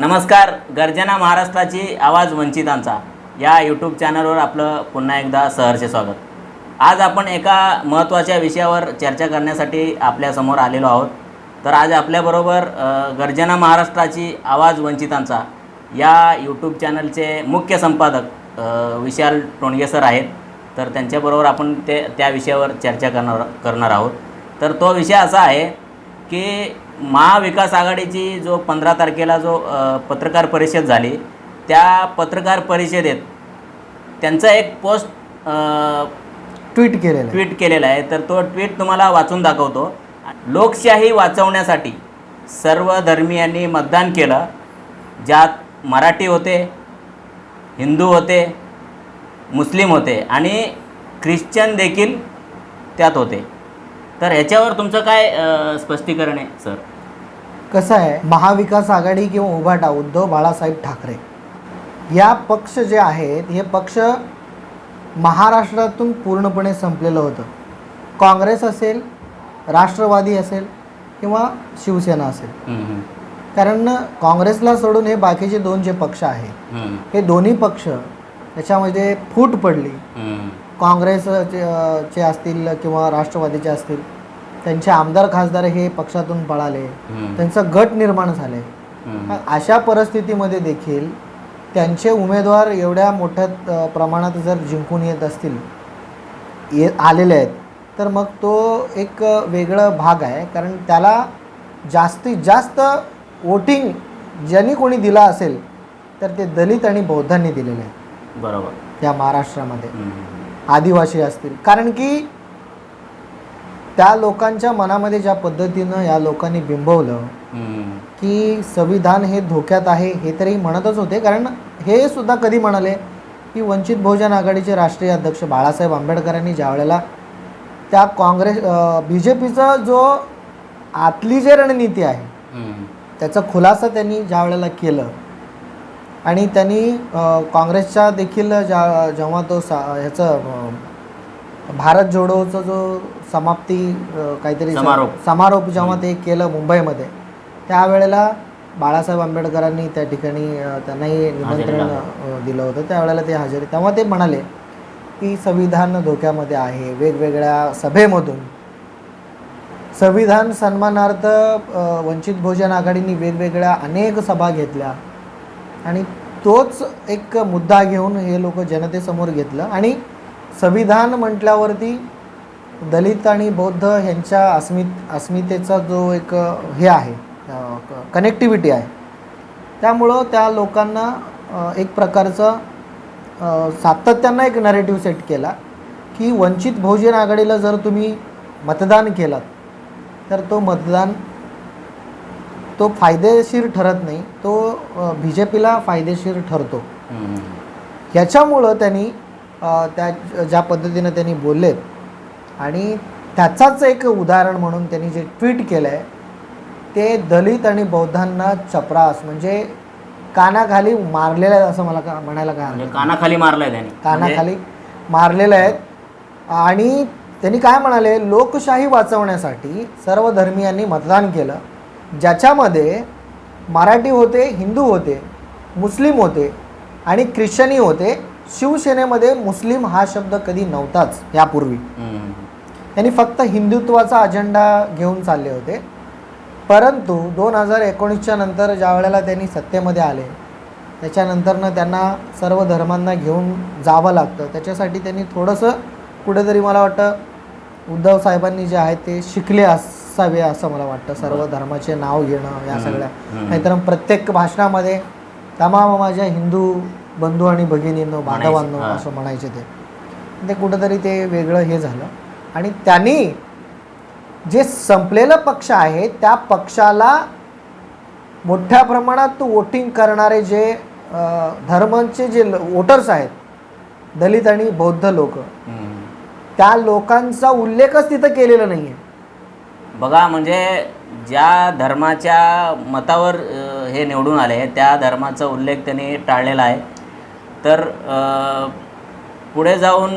नमस्कार गर्जना महाराष्ट्राची आवाज वंचितांचा. या यूट्यूब चॅनलवर आपलं पुन्हा एकदा सहर्ष स्वागत. आज आपण एका महत्त्वाच्या विषयावर चर्चा करण्यासाठी आपल्यासमोर आलेलो आहोत. तर आज आपल्याबरोबर गर्जना महाराष्ट्राची आवाज वंचितांचा. या यूट्यूब चॅनलचे मुख्य संपादक विशाल टोणगे सर आहेत. तर त्यांच्याबरोबर आपण ते त्या विषयावर चर्चा करणार करणार आहोत. तर तो विषय असा आहे की महाविकास आघाडीची जो पंधरा तारखेला जो पत्रकार परिषद झाली त्या पत्रकार परिषदेत त्यांचा एक पोस्ट ट्विट केलेलं. ट्विट केलेला आहे. तर तो ट्विट तुम्हाला वाचून दाखवतो. लोकशाही वाचवण्यासाठी सर्व धर्मीयांनी मतदान केलं. ज्यात मराठी होते हिंदू होते मुस्लिम होते आणि ख्रिश्चन देखील त्यात होते. तर ह्याच्यावर तुमचं काय स्पष्टीकरण आहे सर? कसं आहे महाविकास आघाडी किंवा उभाटा उद्धव बाळासाहेब ठाकरे. या पक्ष जे आहेत हे पक्ष महाराष्ट्रातून पूर्णपणे संपलेलं होतं. काँग्रेस असेल राष्ट्रवादी असेल किंवा शिवसेना असेल. कारण काँग्रेसला सोडून हे बाकीचे दोन जे पक्ष आहेत हे दोन्ही पक्ष त्याच्यामध्ये फूट पडली. काँग्रेसचे चे असतील किंवा राष्ट्रवादीचे असतील त्यांचे आमदार खासदार हे पक्षातून पळाले. त्यांचं गट निर्माण झाले. अशा परिस्थितीमध्ये देखील त्यांचे उमेदवार एवढ्या मोठ्या प्रमाणात जर जिंकून येत असतील ये आलेले आहेत तर मग तो एक वेगळं भाग आहे. कारण त्याला जास्तीत जास्त वोटिंग ज्यांनी कोणी दिला असेल तर ते दलित आणि बौद्धांनी दिलेले आहेत बरोबर. या महाराष्ट्रामध्ये. आदिवासी असतील. कारण की त्या लोकांच्या मनामध्ये ज्या पद्धतीनं या लोकांनी बिंबवलं की संविधान हे धोक्यात आहे हे तरी म्हणतच होते. कारण हे सुद्धा कधी म्हणाले की वंचित बहुजन आघाडीचे राष्ट्रीय अध्यक्ष बाळासाहेब आंबेडकरांनी ज्या वेळेला त्या काँग्रेस बी जे पीचा जो आतली जे रणनीती आहे त्याचा खुलासा त्यांनी ज्या वेळेला केलं आणि त्यांनी काँग्रेसच्या देखील ज्या जेव्हा तो सा ह्याचं भारत जोडोचं जो समाप्ती काहीतरी समारोप. समारोप जेव्हा ते केलं मुंबईमध्ये त्यावेळेला बाळासाहेब आंबेडकरांनी त्या ठिकाणी त्यांनाही निमंत्रण दिलं होतं. त्यावेळेला ते हजेरी तेव्हा ते म्हणाले की संविधान धोक्यामध्ये आहे. वेगवेगळ्या सभेमधून संविधान सन्मानार्थ वंचित बहुजन आघाडीने वेगवेगळ्या अनेक सभा घेतल्या. आणि तोच एक मुद्दा घेऊन हे लोक जनतेसमोर घेतलं. आणि संविधान म्हटल्यावरती दलित आणि बौद्ध ह्यांच्या अस्मित अस्मितेचा जो एक हे आहे कनेक्टिव्हिटी आहे. त्यामुळं त्या लोकांना एक प्रकारचं सातत्यानं एक नरेटिव्ह सेट केला की वंचित बहुजन आघाडीला जर तुम्ही मतदान केलात तर तो मतदान तो फायदेशीर ठरत नाही तो बी जे पीला फायदेशीर ठरतो. ह्याच्यामुळं त्यांनी त्या ज्या पद्धतीनं त्यांनी बोललेत आणि त्याचाच एक उदाहरण म्हणून त्यांनी जे ट्विट केलं आहे ते दलित आणि बौद्धांना चपरास म्हणजे कानाखाली मारलेलं आहे असं मला का म्हणायला काय म्हणजे. कानाखाली मारलाय त्याने. कानाखाली मारलेले आहेत आणि त्यांनी काय म्हणाले लोकशाही वाचवण्यासाठी सर्व धर्मियांनी मतदान केलं. ज्याच्यामध्ये मराठी होते हिंदू होते मुस्लिम होते आणि ख्रिश्चनी होते शिवसेनेमध्ये मुस्लिम हा शब्द कधी नव्हताच यापूर्वी. त्यांनी फक्त हिंदुत्वाचा अजेंडा घेऊन चालले होते. परंतु दोन हजार एकोणीसच्या नंतर ज्या वेळेला त्यांनी सत्तेमध्ये आले त्याच्यानंतरनं त्यांना सर्व धर्मांना घेऊन जावं लागतं. त्याच्यासाठी त्यांनी थोडंसं कुठेतरी मला वाटतं उद्धव साहेबांनी जे आहे ते शिकले असावे असं मला वाटतं. सर्व धर्माचे नाव घेणं या सगळ्या. नाहीतर प्रत्येक भाषणामध्ये तमाम माझ्या हिंदू बंधू आणि भगिनींनो बांधवांनो. असं म्हणायचे ते. ते कुठंतरी ते वेगळं हे झालं. आणि त्यांनी जे संपलेलं पक्ष आहे त्या पक्षाला मोठ्या प्रमाणात वोटिंग करणारे जे धर्मांचे जे वोटर्स आहेत दलित आणि बौद्ध लोक. त्या लोकांचा उल्लेखच तिथं केलेला नाही आहे बघा म्हणजे ज्या धर्माच्या मतावर हे निवडून आले त्या धर्माचा उल्लेख त्यांनी टाळलेला आहे. तर पुढे जाऊन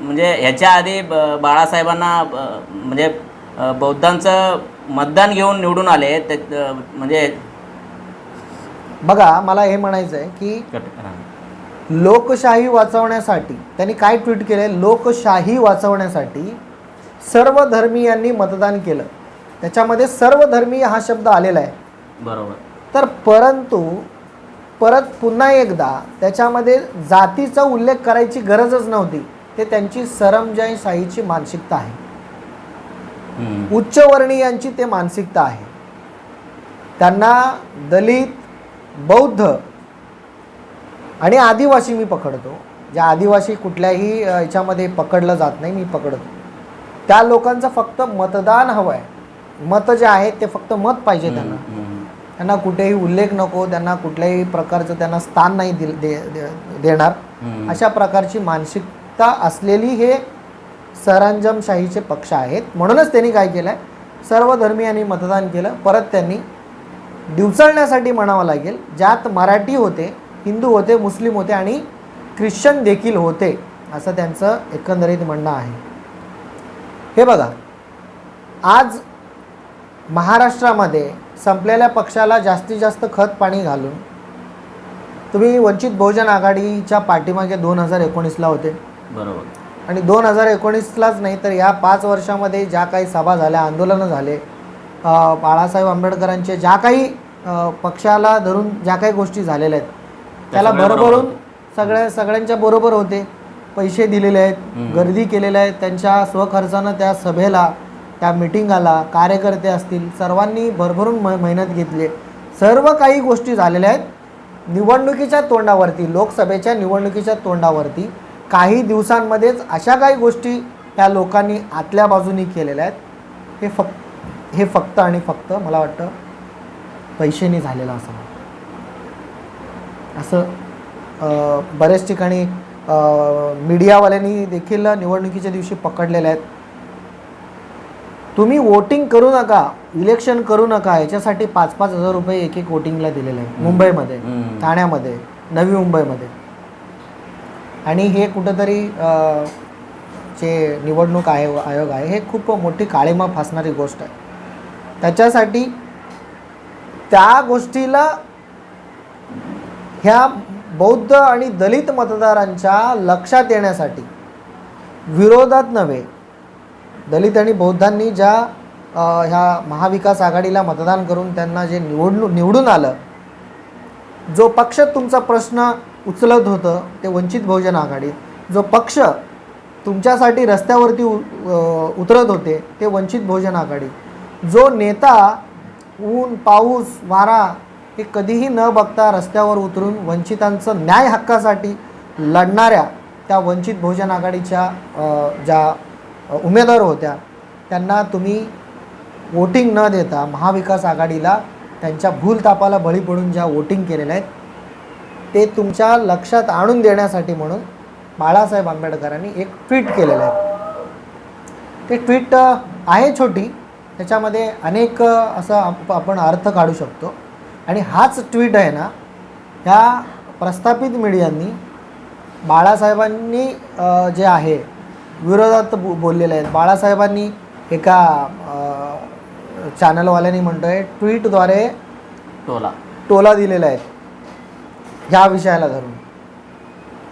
म्हणजे ह्याच्या आधी ब- बाळासाहेबांना म्हणजे बौद्धांचं मतदान घेऊन निवडून आले ते म्हणजे बघा मला हे म्हणायचं आहे की. लोकशाही वाचवण्यासाठी त्यांनी काय ट्विट केलं लोकशाही वाचवण्यासाठी सर्व धर्मीयांनी मतदान केलं. त्याच्यामध्ये सर्व धर्मीय हा शब्द आलेला आहे. बरोबर. तर परंतु परत पुन्हा एकदा त्याच्यामध्ये जातीचा उल्लेख करायची गरजच नव्हती. ते त्यांची सरंजाईशाहीची मानसिकता आहे. उच्चवर्णीयांची ते मानसिकता आहे. त्यांना दलित बौद्ध आणि आदिवासी मी पकडतो. ज्या आदिवासी कुठल्याही याच्यामध्ये पकडलं जात नाही मी पकडतो. त्या लोकांचं फक्त मतदान हवं आहे मत जे आहे ते फक्त मत पाहिजे त्यांना. त्यांना कुठेही उल्लेख नको त्यांना कुठल्याही प्रकारचं त्यांना स्थान नाही दिल दे दे- देणार. अशा प्रकारची मानसिकता असलेली हे सरंजमशाहीचे पक्ष आहेत. म्हणूनच त्यांनी काय केलं आहे सर्व धर्मियांनी मतदान केलं. परत त्यांनी डिवचळण्यासाठी म्हणावं लागेल ज्यात मराठी होते हिंदू होते मुस्लिम होते आणि ख्रिश्चन देखील होते असं त्यांचं एकंदरीत म्हणणं आहे. हे बघा आज महाराष्ट्रामध्ये संपलेल्या पक्षाला जास्तीत जास्त खत पाणी घालून तुम्ही वंचित बहुजन आघाडीच्या पाठीमागे दोन हजार एकोणीसला होते. बरोबर. आणि दोन हजार एकोणीसलाच नाही तर या पाच वर्षामध्ये ज्या काही सभा झाल्या आंदोलनं झाले बाळासाहेब आंबेडकरांचे ज्या काही पक्षाला धरून ज्या काही गोष्टी झालेल्या आहेत त्याला सगळ्या बरोबर भरभरून सगळ्या सगळ्यांच्या बरोबर होते. पैसे दिलेले आहेत. गर्दी केलेल्या आहेत त्यांच्या स्वखर्चानं त्या सभेला त्या मिटिंगाला कार्यकर्ते असतील सर्वांनी भरभरून म मेहनत घेतली. सर्व काही गोष्टी झालेल्या आहेत. निवडणुकीच्या तोंडावरती लोकसभेच्या निवडणुकीच्या तोंडावरती काही दिवसांमध्येच अशा काही गोष्टी त्या लोकांनी आतल्या बाजूनी केलेल्या आहेत. हे फक्त हे फक्त आणि फक्त मला वाटतं पैशाने झालेलं असं असं बऱ्याच ठिकाणी मीडियावाल्यांनी देखील निवडणुकीच्या दिवशी पकडलेल्या आहेत. तुम्ही वोटिंग करू नका इलेक्शन करू नका याच्यासाठी पाच पाच हजार रुपये एक एक वोटिंगला दिलेले आहे मुंबईमध्ये. ठाण्यामध्ये नवी मुंबईमध्ये. आणि हे कुठंतरी जे निवडणूक आयोग आयोग आहे हे खूप मोठी काळीमा फासणारी गोष्ट आहे. त्याच्यासाठी त्या गोष्टीला ह्या बौद्ध आणि दलित मतदारांच्या लक्षात येण्यासाठी विरोधात नव्हे दलित आणि बौद्धांनी ज्या ह्या महाविकास आघाडीला मतदान करून त्यांना जे निवडणू निवडून आलं जो पक्ष तुमचा प्रश्न उचलत होतं ते वंचित बहुजन आघाडीत जो पक्ष तुमच्यासाठी रस्त्यावरती उ उतरत होते ते वंचित बहुजन आघाडी जो नेता ऊन पाऊस वारा हे कधीही न बघता रस्त्यावर उतरून वंचितांचं न्याय हक्कासाठी लढणाऱ्या त्या वंचित बहुजन आघाडीच्या ज्या उमेदवार होत्या त्यांना तुम्ही वोटिंग न देता महाविकास आघाडीला त्यांच्या भूलतापाला बळी पडून ज्या वोटिंग केलेल्या आहेत ते तुमच्या लक्षात आणून देण्यासाठी म्हणून बाळासाहेब आंबेडकरांनी एक ट्विट केलेलं आहे. ते ट्विट आहे छोटी त्याच्यामध्ये अनेक असं आप- आपण अर्थ काढू शकतो. आणि हाच ट्विट आहे ना ह्या प्रस्थापित मीडियांनी बाळासाहेबांनी जे आहे विरोधात बो बोललेले आहेत. बाळासाहेबांनी एका चॅनलवाल्यांनी म्हणतो आहे ट्विटद्वारे टोला. टोला दिलेला आहे. ह्या विषयाला धरून.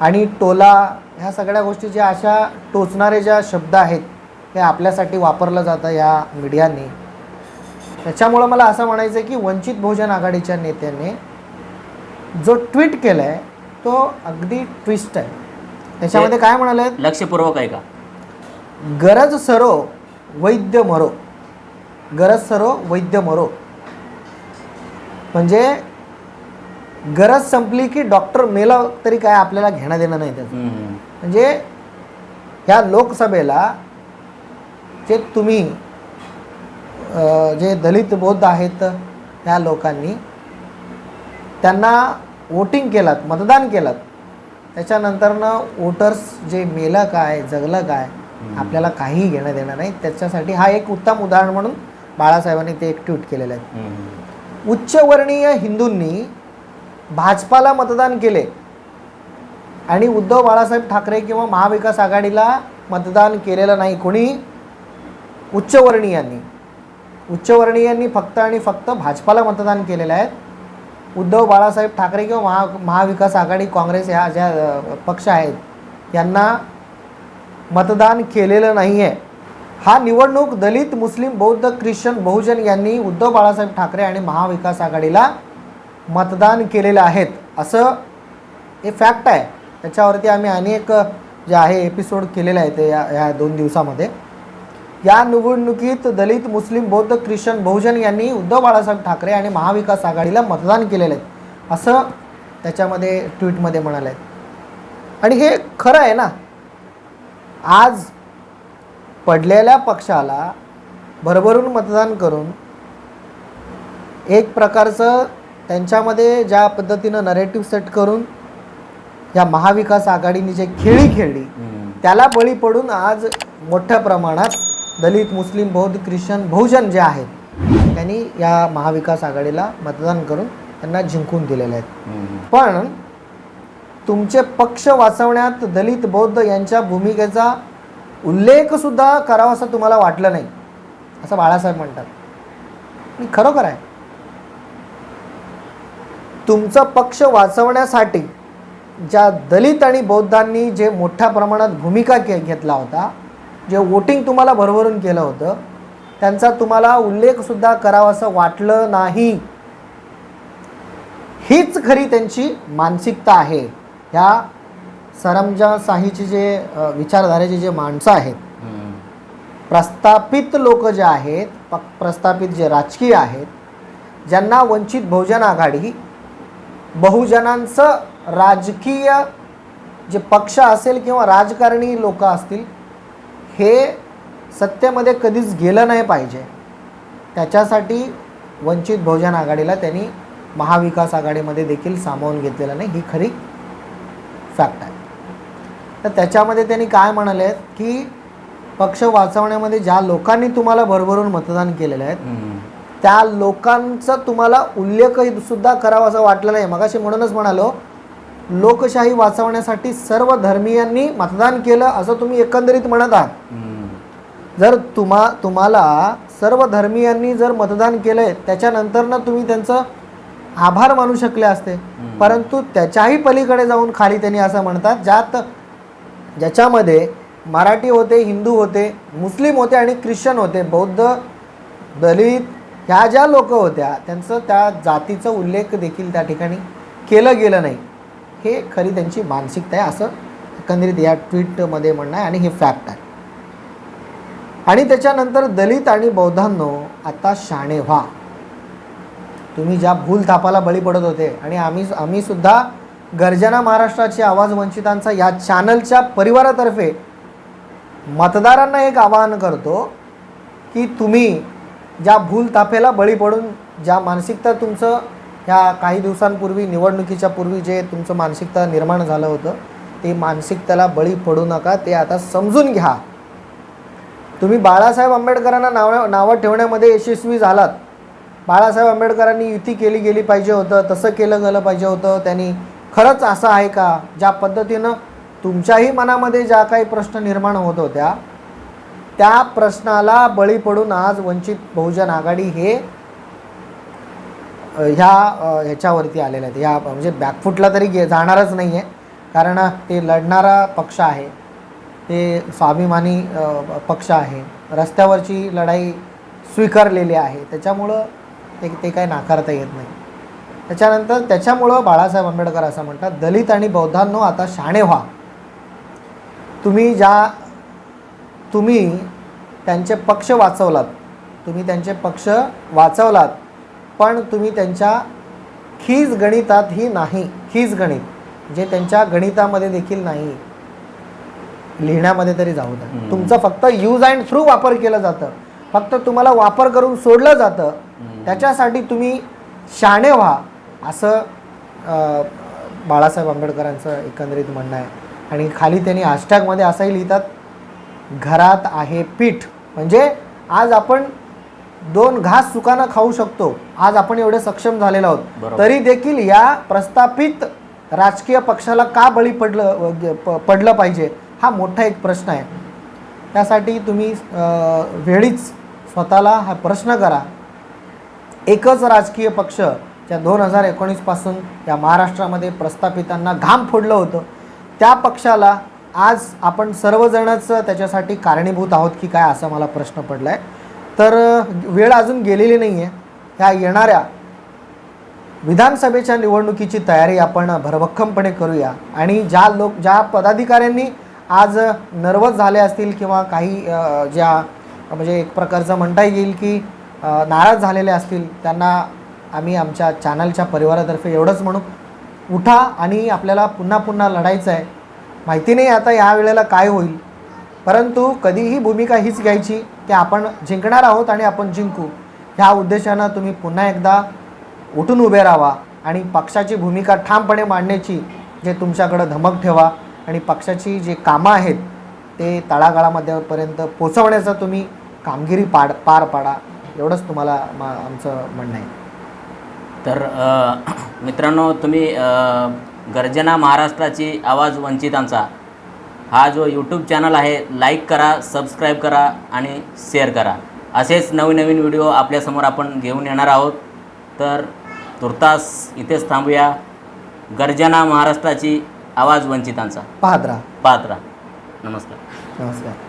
आणि टोला ह्या सगळ्या गोष्टी ज्या अशा टोचणारे ज्या शब्द आहेत हे आपल्यासाठी वापरलं जातं ह्या मीडियाने. त्याच्यामुळं मला असं म्हणायचं आहे की वंचित बहुजन आघाडीच्या नेत्याने जो ट्विट केला आहे तो अगदी ट्विस्ट आहे. त्याच्यामध्ये काय म्हणाले लक्षपूर्वक आहे का गरज सरो वैद्य मरो. गरज सरो वैद्य मरो. म्हणजे गरज संपली की डॉक्टर मेला तरी काय आपल्याला घेणं देणं नाही त्याचं. म्हणजे ह्या लोकसभेला जे तुम्ही जे दलित बौद्ध आहेत ह्या लोकांनी त्यांना वोटिंग केलात मतदान केलात. त्याच्यानंतरनं वोटर्स जे मेलं काय जगलं काय आपल्याला काहीही घेणं देणं नाही. त्याच्यासाठी हा एक उत्तम उदाहरण म्हणून बाळासाहेबांनी ते एक ट्विट केलेलं आहे. उच्चवर्णीय हिंदूंनी भाजपाला मतदान केले आणि उद्धव बाळासाहेब ठाकरे किंवा महाविकास आघाडीला मतदान केलेलं नाही. कोणी? उच्चवर्णीयांनी उच्चवर्णीयांनी फक्त आणि फक्त भाजपाला मतदान केलेलं आहे. उद्धव बाळासाहेब ठाकरे किंवा महा महाविकास आघाडी काँग्रेस ह्या ज्या पक्ष आहेत यांना मतदान केलेलं नाही आहे हा निवडणूक दलित मुस्लिम बौद्ध ख्रिश्चन बहुजन यांनी उद्धव बाळासाहेब ठाकरे आणि महाविकास आघाडीला मतदान केलेलं आहेत. असं हे फॅक्ट आहे. त्याच्यावरती आम्ही अनेक जे आहे एपिसोड केलेले आहेत या या दोन दिवसामध्ये. या निवडणुकीत दलित मुस्लिम बौद्ध ख्रिश्चन बहुजन यांनी उद्धव बाळासाहेब ठाकरे आणि महाविकास आघाडीला मतदान केलेलं आहे. असं त्याच्यामध्ये ट्विटमध्ये म्हणाले आहेत. आणि हे खरं आहे ना? आज पडलेल्या पक्षाला भरभरून मतदान करून एक प्रकारचं त्यांच्यामध्ये ज्या पद्धतीनं नरेटिव्ह सेट करून या महाविकास आघाडीने जे खेळी खेळली. त्याला बळी पडून आज मोठ्या प्रमाणात दलित मुस्लिम बौद्ध ख्रिश्चन बहुजन जे आहेत त्यांनी या महाविकास आघाडीला मतदान करून त्यांना जिंकून दिलेले आहेत. पण तुमचे पक्ष वाचवण्यात दलित बौद्ध यांच्या भूमिकेचा उल्लेखसुद्धा करावा असं तुम्हाला वाटलं नाही असं बाळासाहेब म्हणतात. खरोखर आहे. तुमचा पक्ष वाचवण्यासाठी ज्या दलित आणि बौद्धांनी जे मोठ्या प्रमाणात भूमिका के घेतला होता जे वोटिंग तुम्हाला भरभरून केलं होतं त्यांचा तुम्हाला उल्लेखसुद्धा करावा असं वाटलं नाही. हीच खरी त्यांची मानसिकता आहे. ह्या सरंजाशाहीचे जे विचारधारेचे जे माणसं आहेत. प्रस्थापित लोक जे आहेत प्रस्थापित जे राजकीय आहेत ज्यांना वंचित बहुजन आघाडी बहुजनांचं राजकीय जे पक्ष असेल किंवा राजकारणी लोक असतील हे सत्तेमध्ये कधीच गेलं नाही पाहिजे त्याच्यासाठी वंचित बहुजन आघाडीला त्यांनी महाविकास आघाडीमध्ये देखील सामावून घेतलेलं नाही ही खरी फॅक्ट आहे तर त्याच्यामध्ये त्यांनी काय म्हणाले आहेत की पक्ष वाचवण्यामध्ये ज्या लोकांनी तुम्हाला भरभरून मतदान केलेलं आहे. त्या लोकांचा तुम्हाला उल्लेख सुद्धा करावा असं वाटलं नाही मगाशी म्हणूनच म्हणालो लोकशाही वाचवण्यासाठी सर्व धर्मीयांनी मतदान केलं असं तुम्ही एकंदरीत म्हणत आहात. जर तुम्हा तुम्हाला सर्व धर्मीयांनी जर मतदान केलं आहे त्याच्यानंतर ना तुम्ही त्यांचं आभार मानू शकले असते. परंतु त्याच्याही पलीकडे जाऊन खाली त्यांनी असं म्हणतात ज्यात ज्याच्यामध्ये मराठी होते हिंदू होते मुस्लिम होते आणि ख्रिश्चन होते बौद्ध दलित ह्या ज्या लोक होत्या त्यांचं त्या जातीचा उल्लेख देखील त्या ठिकाणी केलं गेलं नाही. हे खरी त्यांची मानसिकता आहे असं एकंदरीत या ट्विटमध्ये म्हणणं आहे आणि हे फॅक्ट आहे. आणि त्याच्यानंतर दलित आणि बौद्धांनो आता शाणे व्हा. तुम्ही ज्या भूल थापाला बळी पडत होते आणि आम्ही आम्ही सुद्धा गर्जना महाराष्ट्राची आवाज वंचितांचा या चॅनलच्या परिवारातर्फे मतदारांना एक आवाहन करतो की तुम्ही ज्या भूल तापेला बळी पडून ज्या मानसिकता तुमचं ह्या काही दिवसांपूर्वी निवडणुकीच्या पूर्वी जे तुमचं मानसिकता निर्माण झालं होतं ते मानसिकतेला बळी पडू नका ते आता समजून घ्या. तुम्ही बाळासाहेब आंबेडकरांना नाव नावं ठेवण्यामध्ये यशस्वी झालात. बाळासाहेब आंबेडकरांनी युती केली गेली पाहिजे होतं तसं केलं गेलं पाहिजे होतं. त्यांनी खरंच असं आहे का? ज्या पद्धतीनं तुमच्याही मनामध्ये ज्या काही प्रश्न निर्माण होत होत्या त्या प्रश्नाला बळी पडून आज वंचित बहुजन आघाडी हे ह्या ह्याच्यावरती आलेले आहेत. ह्या म्हणजे बॅकफुटला तरी गे जाणारच नाही आहे कारण ते लढणारा पक्ष आहे. ते स्वाभिमानी पक्ष आहे. रस्त्यावरची लढाई स्वीकारलेली आहे. त्याच्यामुळं ते ते काय नाकारता येत नाही त्याच्यानंतर त्याच्यामुळं बाळासाहेब आंबेडकर असं म्हणतात दलित आणि बौद्धांनो आता शाणे व्हा तुम्ही ज्या तुम्ही त्यांचे पक्ष वाचवलात तुम्ही त्यांचे पक्ष वाचवलात पण तुम्ही त्यांच्या खीज गणितातही नाही खीज गणित जे त्यांच्या गणितामध्ये देखील नाही लिहिण्यामध्ये तरी जाऊ द्या. तुमचा फक्त यूज अँड थ्रू वापर केलं जातं फक्त तुम्हाला वापर करून सोडलं जातं. त्याच्यासाठी तुम्ही शाणे व्हा असं बाळासाहेब आंबेडकरांचं एकंदरीत म्हणणं आहे. आणि खाली त्यांनी हॅशटॅगमध्ये असंही लिहितात घरात आहे पीठ. म्हणजे आज आपण दोन घास सुकानं खाऊ शकतो. आज आपण एवढे सक्षम झालेलो आहोत. तरी देखील या प्रस्थापित राजकीय पक्षाला का बळी पडलं पडलं पाहिजे हा मोठा एक प्रश्न आहे. त्यासाठी तुम्ही वेळीच स्वतःला हा प्रश्न करा. एकच राजकीय पक्ष ज्या दोन हजार एकोणीसपासून या महाराष्ट्रामध्ये प्रस्थापितांना घाम फोडलं होतं त्या पक्षाला आज आपण सर्वजणच त्याच्यासाठी कारणीभूत आहोत की काय असा मला प्रश्न पडला आहे तर वेळ अजून गेलेली नाही आहे ह्या येणाऱ्या विधानसभेच्या निवडणुकीची तयारी आपण भरभक्कमपणे करूया. आणि ज्या लोक ज्या पदाधिकाऱ्यांनी आज नर्वस झाले असतील किंवा काही ज्या म्हणजे एक प्रकारचं म्हणता येईल की नाराज झालेले असतील त्यांना आम्ही आमच्या चॅनलच्या परिवारातर्फे एवढंच म्हणू उठा आणि आपल्याला पुन्हा पुन्हा लढायचं आहे. माहिती नाही आता या वेळेला काय होईल परंतु कधीही भूमिका हीच घ्यायची की आपण जिंकणार आहोत आणि आपण जिंकू. ह्या उद्देशानं तुम्ही पुन्हा एकदा उठून उभे राहा आणि पक्षाची भूमिका ठामपणे मांडण्याची जे तुमच्याकडं धमक ठेवा आणि पक्षाची जे कामं आहेत ते तळागाळामध्येपर्यंत पोचवण्याचा पोचवण्याचं तुम्ही कामगिरी पाड पार पाडा. एवढंच तुम्हाला मा आमचं म्हणणं आहे. तर मित्रांनो तुम्ही गर्जना महाराष्ट्राची आवाज वंचितांचा हा जो यूट्यूब चॅनल आहे लाईक करा सबस्क्राईब करा आणि शेअर करा. असेच नवीन नवीन व्हिडिओ आपल्यासमोर आपण घेऊन येणार आहोत. तर तुर्तास इथेच थांबूया. गर्जना महाराष्ट्राची आवाज वंचितांचा. पाहत राहा. पाहत राहा. नमस्कार. नमस्कार.